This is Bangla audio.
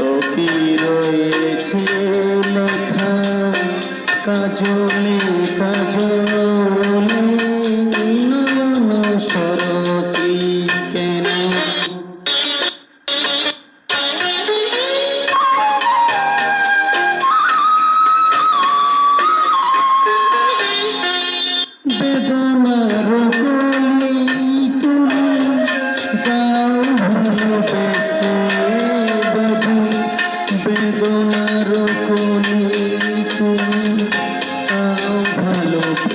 কত রয়েছে লেখা কাজলে কাজলে